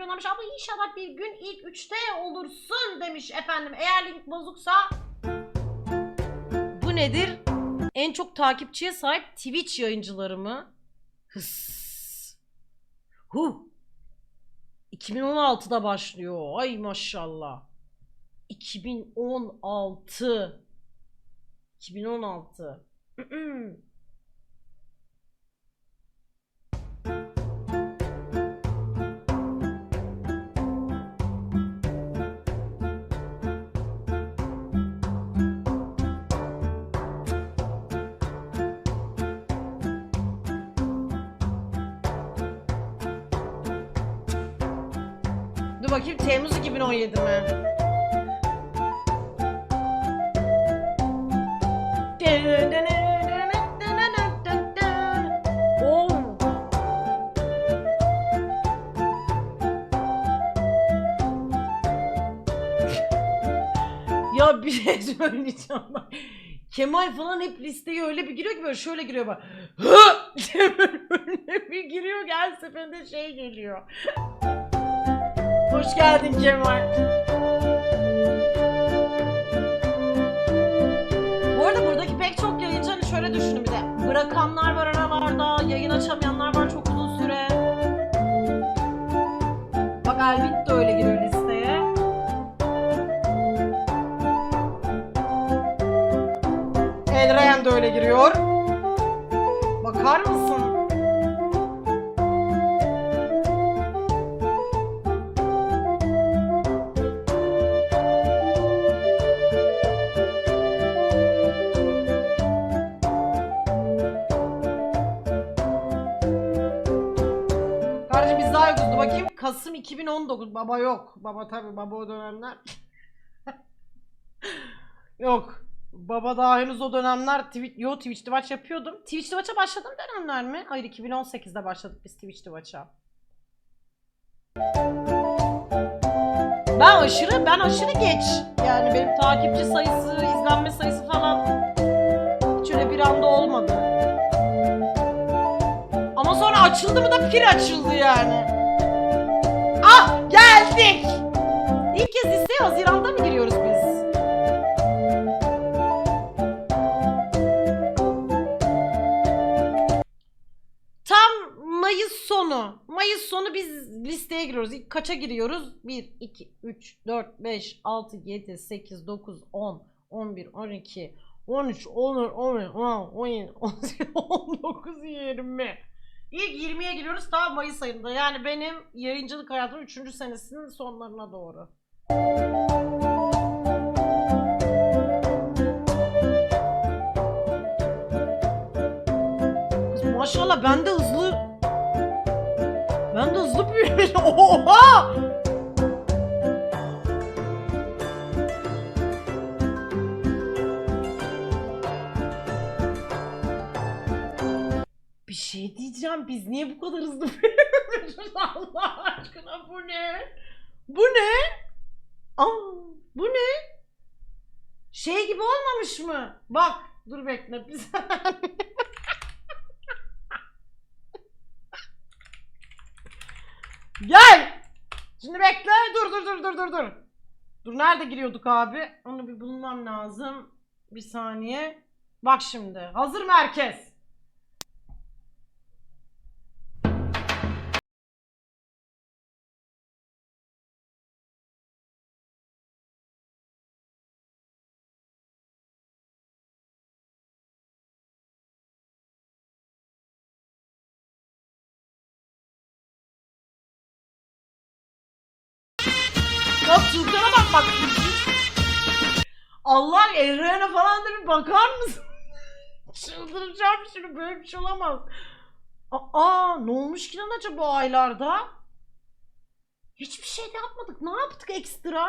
göndermiş. Abla inşallah bir gün ilk üçte olursun demiş efendim. Eğer link bozuksa... Bu nedir? En çok takipçiye sahip Twitch yayıncıları mı? Hıs. Hu. 2016'da başlıyor. Ay maşallah. 2016. 2016. Dur bakayım Temmuz 2017 mi? Oo. Ya bir şey söyleyeceğim bak. Kemal falan hep listeye öyle bir giriyor ki böyle şöyle giriyor bak. Hı! önüne bir giriyor ki her seferinde şey geliyor. Hoş geldin Kemal. Bu arada buradaki pek çok yayıncı hani şöyle düşünün bir de. Bırakanlar var aralarda, yayın açamayanlar var çok uzun süre. Bak Elvin de öyle giriyor listeye. Elrayan da öyle giriyor. Bakar mısın? Kasım 2019. Baba yok. Baba tabi baba o dönemler. yok. Baba daha henüz o dönemler Twitch, yo Twitch Twitch yapıyordum. Twitch Twitch'a başladığım dönemler mi? Hayır 2018'de başladık biz Twitch Twitch'a. Ben aşırı, ben aşırı geç. Yani benim takipçi sayısı, izlenme sayısı falan hiç öyle bir anda olmadı. Ama sonra açıldı mı da fikir açıldı yani. Ah geldik. İlk kez listeye Haziran'da mı giriyoruz biz? Tam Mayıs sonu. Mayıs sonu biz listeye giriyoruz. İlk kaça giriyoruz? 1, 2, 3, 4, 5, 6, 7, 8, 9, 10, 11, 12, 13, 14, 15, 16, 17, 18, 19, 20. İlk 20'ye giriyoruz ta Mayıs ayında. Yani benim yayıncılık hayatımın 3. senesinin sonlarına doğru. Maşallah ben de hızlı ben de hızlı büyüyorum. Oha! Şey diyeceğim biz niye bu kadar hızlı büyümüşüz Allah aşkına bu ne? Bu ne? Aa, bu ne? Şey gibi olmamış mı? Bak dur bekle bir. Gel! Şimdi bekle dur dur dur dur dur dur. Dur nerede giriyorduk abi? Onu bir bulmam lazım. Bir saniye. Bak şimdi. Hazır mı Ya Sultan'a bak. Allah Evren'e falan da bir bakar mısın? Çıldıracağım şimdi böyle bir şey olamaz. Aa ne olmuş ki lan acaba aylarda? Hiçbir şey de yapmadık. Ne yaptık ekstra?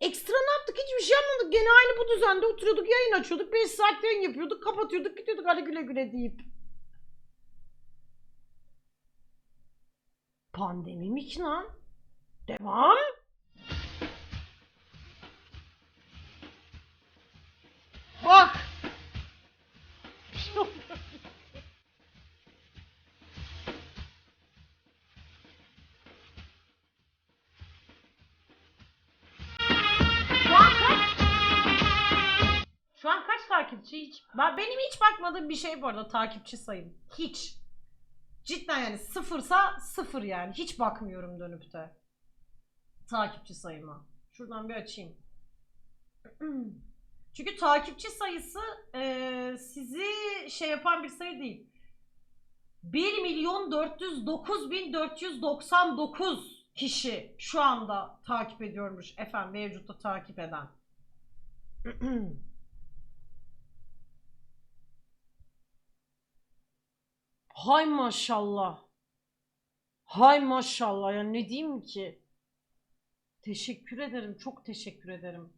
Ekstra ne yaptık? Hiçbir şey yapmadık. Gene aynı bu düzende oturuyorduk, yayın açıyorduk. 5 saat yayın yapıyorduk, kapatıyorduk, gidiyorduk hadi güle güle deyip. Pandemi mi ki lan? Devam. Hiç. Ben, benim hiç bakmadığım bir şey bu arada takipçi sayım. Hiç. Cidden yani sıfırsa sıfır yani. Hiç bakmıyorum dönüp de. Takipçi sayıma. Şuradan bir açayım. Çünkü takipçi sayısı eee, sizi şey yapan bir sayı değil. 1 milyon 409 bin 499 kişi şu anda takip ediyormuş efendim mevcutta takip eden. Hay maşallah. Hay maşallah ya ne diyeyim ki? Teşekkür ederim. Çok teşekkür ederim.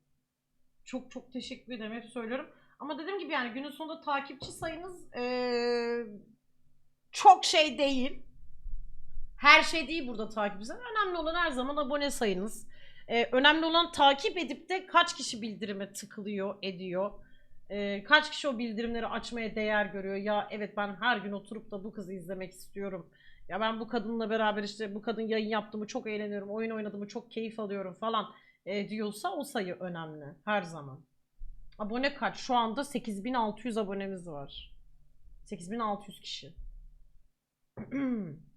Çok çok teşekkür ederim. Hep söylüyorum. Ama dediğim gibi yani günün sonunda takipçi sayınız eee, çok şey değil. Her şey değil burada takipçi. Önemli olan her zaman abone sayınız. Eee, önemli olan takip edip de kaç kişi bildirime tıklıyor, ediyor. Ee, kaç kişi o bildirimleri açmaya değer görüyor? Ya evet ben her gün oturup da bu kızı izlemek istiyorum. Ya ben bu kadınla beraber işte bu kadın yayın yaptığımı çok eğleniyorum, oyun oynadığımı çok keyif alıyorum falan e, diyorsa o sayı önemli her zaman. Abone kaç? Şu anda 8600 abonemiz var. 8600 kişi.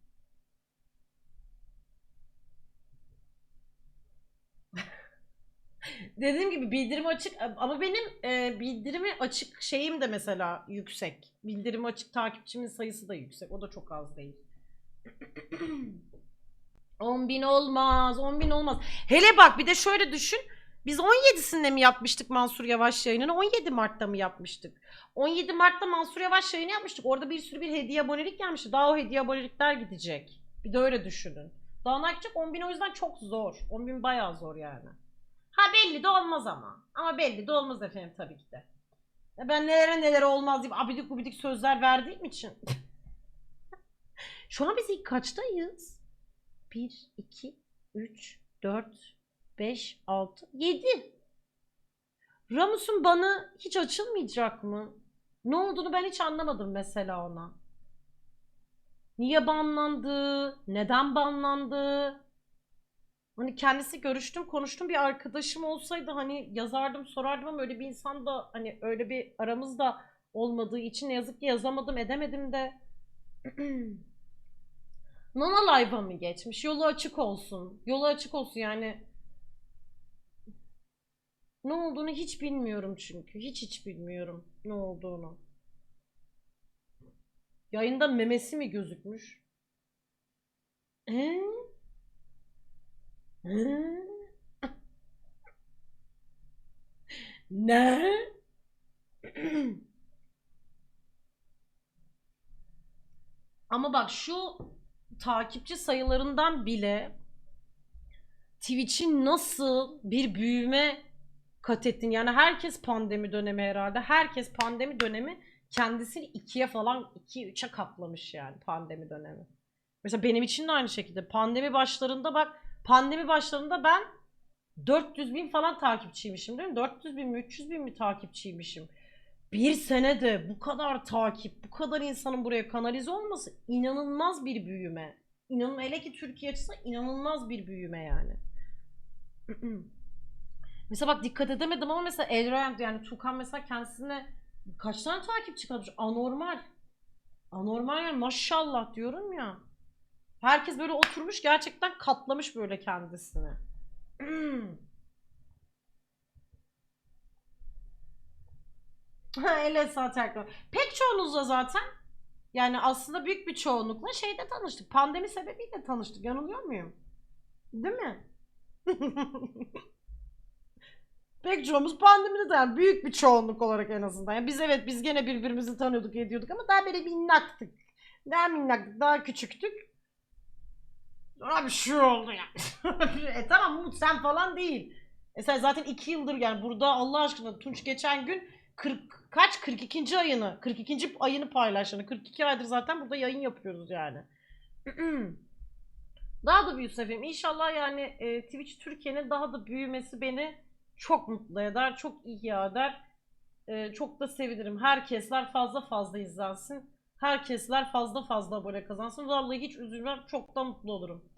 Dediğim gibi bildirim açık ama benim e, bildirimi açık şeyim de mesela yüksek. Bildirimi açık takipçimin sayısı da yüksek. O da çok az değil. 10 bin olmaz. 10 bin olmaz. Hele bak bir de şöyle düşün. Biz 17'sinde mi yapmıştık Mansur Yavaş yayınını? 17 Mart'ta mı yapmıştık? 17 Mart'ta Mansur Yavaş yayını yapmıştık. Orada bir sürü bir hediye abonelik gelmişti. Daha o hediye abonelikler gidecek. Bir de öyle düşünün. Daha ne yapacak? 10 bin o yüzden çok zor. 10 bin bayağı zor yani. Ha belli de olmaz ama. Ama belli de olmaz efendim tabii ki de. Ya Ben nelere neler olmaz deyip abidik gubidik sözler verdiğim için. Şu an biz ilk kaçtayız? 1, 2, 3, 4, 5, 6, 7. Ramus'un banı hiç açılmayacak mı? Ne olduğunu ben hiç anlamadım mesela ona. Niye banlandı? Neden banlandı? Hani kendisi görüştüm, konuştum bir arkadaşım olsaydı hani yazardım, sorardım ama öyle bir insan da hani öyle bir aramızda olmadığı için ne yazık ki yazamadım, edemedim de. Nana Live'a mı geçmiş? Yolu açık olsun. Yolu açık olsun yani. Ne olduğunu hiç bilmiyorum çünkü. Hiç hiç bilmiyorum ne olduğunu. Yayında memesi mi gözükmüş? Ee? Ne? Ama bak şu takipçi sayılarından bile Twitch'in nasıl bir büyüme kat ettin. Yani herkes pandemi dönemi herhalde. Herkes pandemi dönemi kendisini ikiye falan, iki üçe katlamış yani pandemi dönemi. Mesela benim için de aynı şekilde. Pandemi başlarında bak pandemi başlarında ben 400 bin falan takipçiymişim değil mi? 400 bin mi 300 bin mi takipçiymişim. Bir senede bu kadar takip, bu kadar insanın buraya kanalize olması inanılmaz bir büyüme. İnanın hele ki Türkiye açısından inanılmaz bir büyüme yani. mesela bak dikkat edemedim ama mesela Elroyan yani Tukan mesela kendisine kaç tane takipçi kalmış? Anormal. Anormal yani maşallah diyorum ya. Herkes böyle oturmuş gerçekten katlamış böyle kendisini. Ha, El Esat Erkman. Pek çoğunuzla zaten yani aslında büyük bir çoğunlukla şeyde tanıştık. Pandemi sebebiyle tanıştık. Yanılıyor muyum? Değil mi? Pek çoğumuz pandemide de yani büyük bir çoğunluk olarak en azından. Yani biz evet biz gene birbirimizi tanıyorduk ediyorduk ama daha böyle minnaktık. Daha minnaktık, daha küçüktük. Sonra bir şey oldu yani. e tamam Umut sen falan değil. E sen zaten iki yıldır yani burada Allah aşkına Tunç geçen gün 40 kaç 42. ayını 42. ayını paylaştığını 42 aydır zaten burada yayın yapıyoruz yani. daha da büyüsün efendim. İnşallah yani e, Twitch Türkiye'nin daha da büyümesi beni çok mutlu eder, çok ihya eder. E, çok da sevinirim. Herkesler fazla fazla izlensin. Herkesler fazla fazla abone kazansın. Vallahi hiç üzülmem. Çok da mutlu olurum.